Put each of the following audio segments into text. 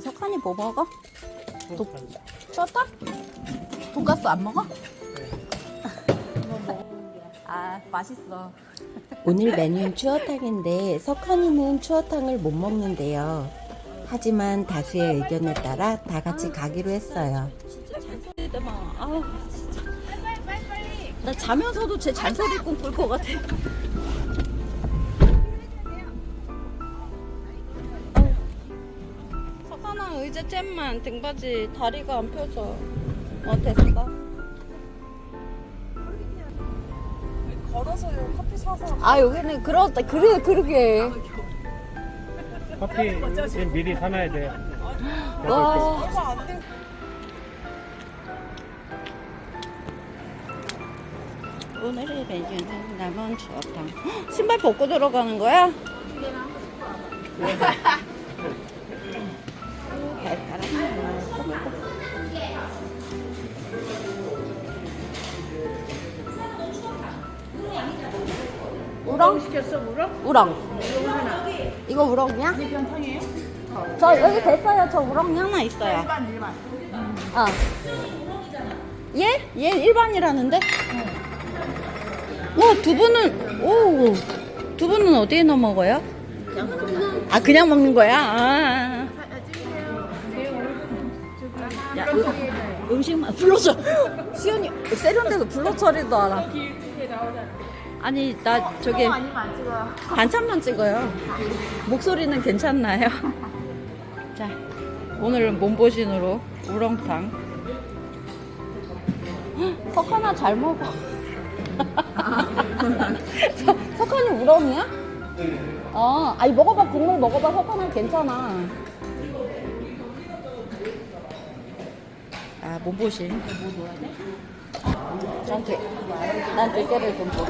석한이 뭐 먹어? 추었다? 돈가스 안 먹어? 아 맛있어. 오늘 메뉴는 추어탕인데 석헌이는 추어탕을 못 먹는데요. 하지만 다수의 의견에 따라 다 같이 가기로 했어요. 진짜 잔소리더만. 아우 진짜. 나 자면서도 제 잔소리 꿈꿀 것 같아. 의자 잼만 등받이 다리가 안 펴져. 어 됐어. 걸어서요 커피 사서 아 여기는 그렇다 그래 그러게. 커피 지금 미리 사놔야 돼. 와. 얼마 안 돼. 오늘의 메뉴는 남원 추어탕. 헉, 신발 벗고 들어가는 거야? 우렁 시켰어 우렁? 우렁. 이거 우렁이야? 이게 변탕이에요? 저 여기 됐어요. 저 우렁이 하나 있어요. 일반 일반. 어. 얘? 얘 일반이라는데? 와, 두 분은, 오, 두 분은 어디에 넣어 먹어요? 아, 그냥 먹는 거야? 아. 야, 음, 음식만 불러줘. 시연이 세련돼서 불러 처리도 알아. 아 니, 나 저기 반찬만 찍어요. 목소리는 괜찮나요? 자, 오늘은 몸보신으로 우렁탕. 석 하나 잘 먹어. 석- 석한이 우렁이야? 어, 아니 먹어봐 국물 먹어봐 석한은 괜찮아. 아 몸보신. 뭐 넣어야 돼? 난 게, 난 들깨를 좀 줘.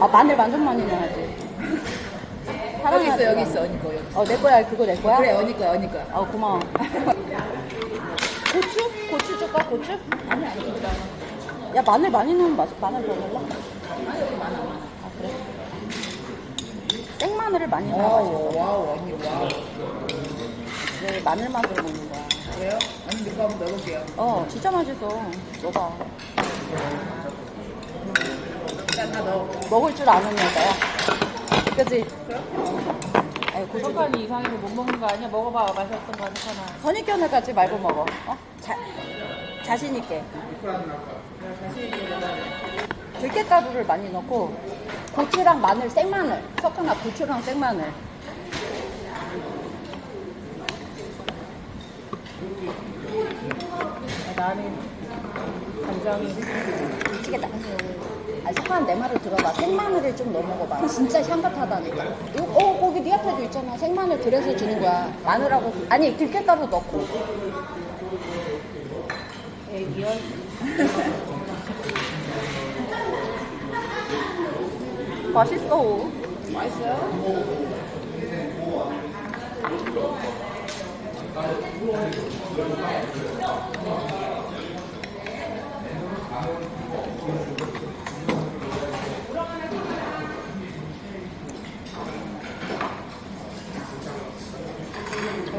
아 마늘 완전 많이 넣어야지. 여기 있어 여기 있어 언니 거 여기 어 내 거야 그거 내 거야? 그래 언니 거 언니 거어 고마워. 고추? 고추 줄까 고추? 아니 아니 야 마늘 많이 넣으면 맛 마늘 더 넣을라? 아 그래? 생마늘을 많이 넣어 와우 와우 언니 와우 왜 마늘 맛을 먹는 거야? 그래요? 언니 이거 한번 넣어볼게요 어 진짜 맛있어. 넣어 먹을 줄 아는 여자야. 그지? 고추 좀 석한이 이상해서 못 먹는 거 아니야? 먹어봐 맛있었던 거 석한아 선입견을 갖지 말고 먹어. 어? 자, 자신 있게. 들깨가루를 많이 넣고 고추랑 마늘, 생마늘. 석하나 고추랑 생마늘. 나는 간장이 미치겠다. 아, 석한 내 말을 들어봐. 생마늘을 좀 넣어 먹어봐. 진짜 향긋하다니까. 이거, 어, 거기 네 앞에도 있잖아. 생마늘 그래서 주는 거야. 마늘하고, 아니, 들깨가루 넣고. 애기야 맛있어. 맛있어요? 어,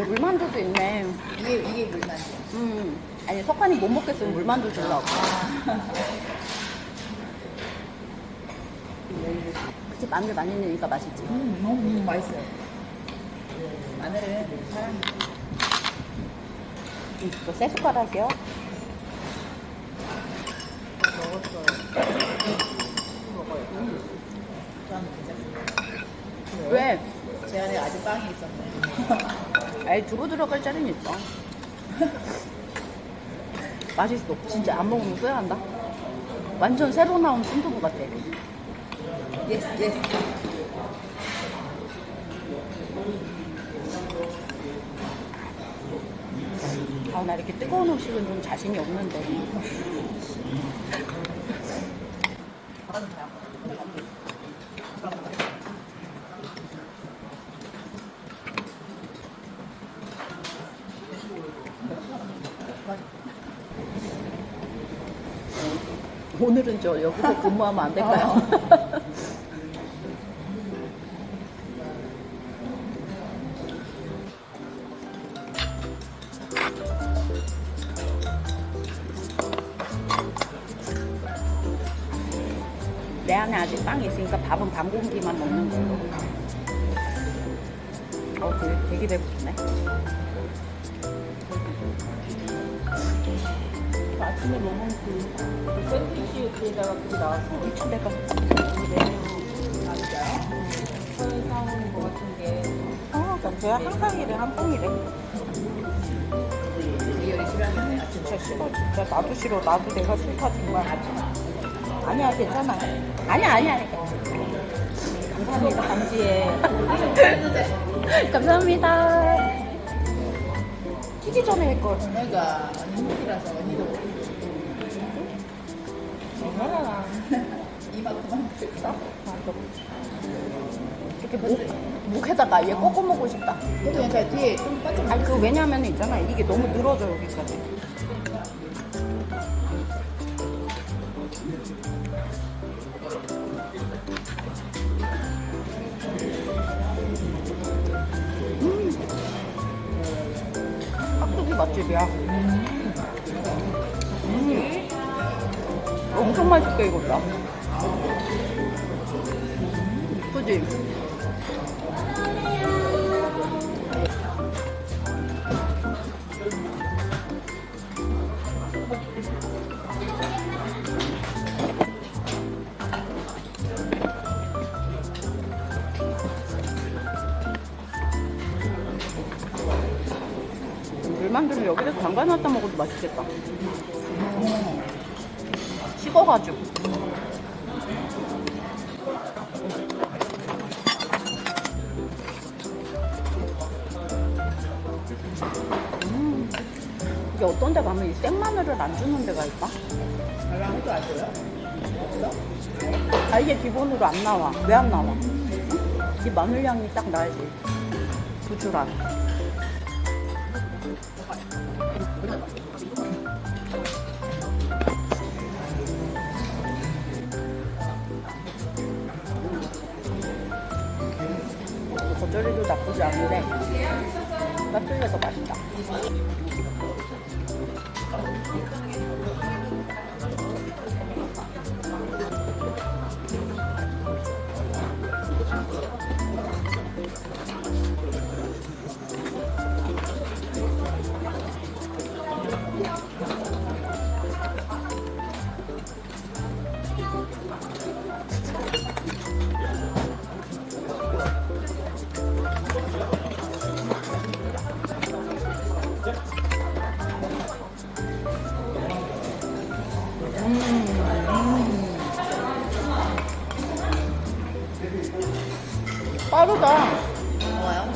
물만두도 있네. 이게 이게 물만 음. 아니, 석한이 못 먹겠으면 물만두 주려고. 그치, 마늘 많이 넣으니까 맛있지. 음, 음 맛있어요 마늘은 사람 이거 새 숟가락이요? 저는 괜찮습니다 왜? 제 안에 아직 빵이 있었네 아이, 두부 들어갈 자리는 있어. 맛있어. 진짜 안 먹으면 후회한다. 완전 새로 나온 순두부 같아. 예스 예스 아, 나 이렇게 뜨거운 음식은 좀 자신이 없는데. 오늘은 저 여기서 근무하면 안 될까요? 안에 아직 빵이 있으니까 밥은 반 공기만 먹는 걸로. 어, 되게, 되게 배고프네. 그 아침에 먹은 그, 그 샌드위치 뒤에다가 그게 나왔어. 미친? 서울 사온 거 같은 게. 어, 경수야 항상 이래, 한 뽕이래. 리얼이 싫어하겠네. 아침 진짜 싫어, 진짜. 나도 싫어. 나도 내가 싫다, 정말. 아니야, 괜찮아. 아니야, 아니야. 감사합니다, 반지에. 감사합니다. 튀기 전에 했걸. 그러니까 언니라서 언니도 얼마나 이만큼만 됐어? 이렇게 목, 목에다가 얘 꺾어 먹고 싶다. 그래도 괜찮아. 뒤에 좀 반짝 아니, 그 왜냐면 있잖아. 이게 너무 늘어져, 여기까지. 맛집이야. 음. 엄청 맛있게 익었다. 그지? 물만두를 여기다 담가놨다 먹어도 맛있겠다. 식어가지고. 음, 이게 어떤 데 가면 이 생마늘을 안 주는 데가 있다? 달랑 해도 안 줘요? 없어? 아, 이게 기본으로 안 나와. 왜 안 나와? 응? 이 마늘 향이 딱 나야지. 부추랑. 겉절이도 나쁘지 않은데 깍두기가 더 맛있다. 빠르다. 뭐요?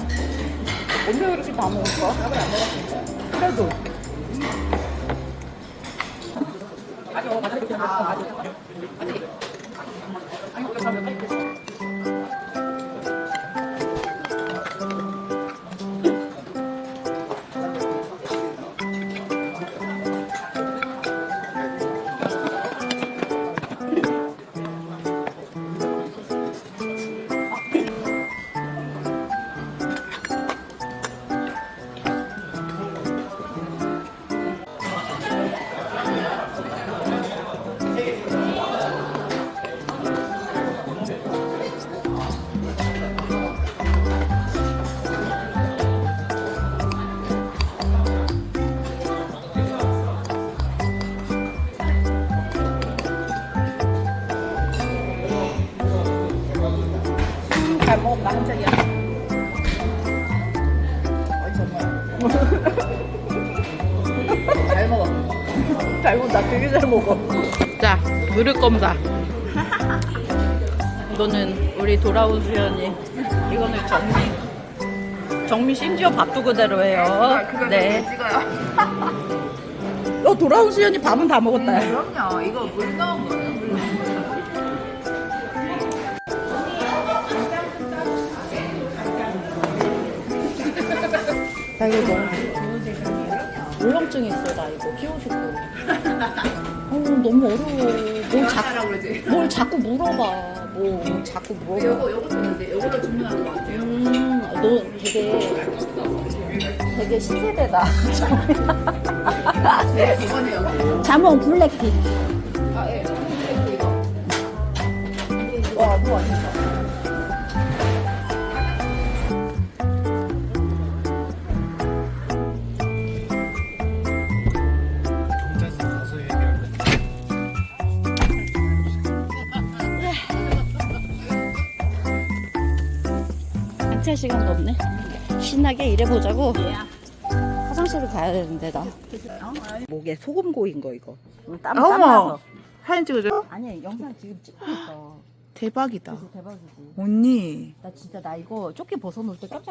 언제 이렇게 다 먹을까? 밥을 안 먹었으니까. 그래도. 잘 먹었다, 한짝이야. 어이 정말. 잘 먹어. 잘 먹다, 되게 잘 먹어. 자, 그릇 검사. 이거는 우리 돌아온 수연이. 이거는 정미. 정미 심지어 밥도 그대로 해요. 네. 찍어요. 어, 돌아온 수연이 밥은 다 먹었다. 그럼요. 이거 물 넣은 거 나 이거 너무 울렁증 있어, 나 이거. 키우고 싶어. 어, 너무 어려워. 뭘 그러지. 뭘 자꾸 물어봐. 뭐, 뭘 자꾸 물어봐. 요거 요것도 있는데 요거를 주문한 거 같아요. 음, 너 되게 되게. 네, 이거는 요거. 자몽 블랙티. 아 예. 이거. 와, 뭐 맛있다. 안찰 시간도 없네. 신나게 일해보자고. 화장실을 가야 되는데 나. 목에 소금 고인 거 이거. 땀, 땀 어머. 나서. 사진 찍어줘. 아니 영상 지금 찍고 있어. 대박이다. 그래서 대박이지. 언니. 나 진짜 나 이거 조끼 벗어놓을 때 깜짝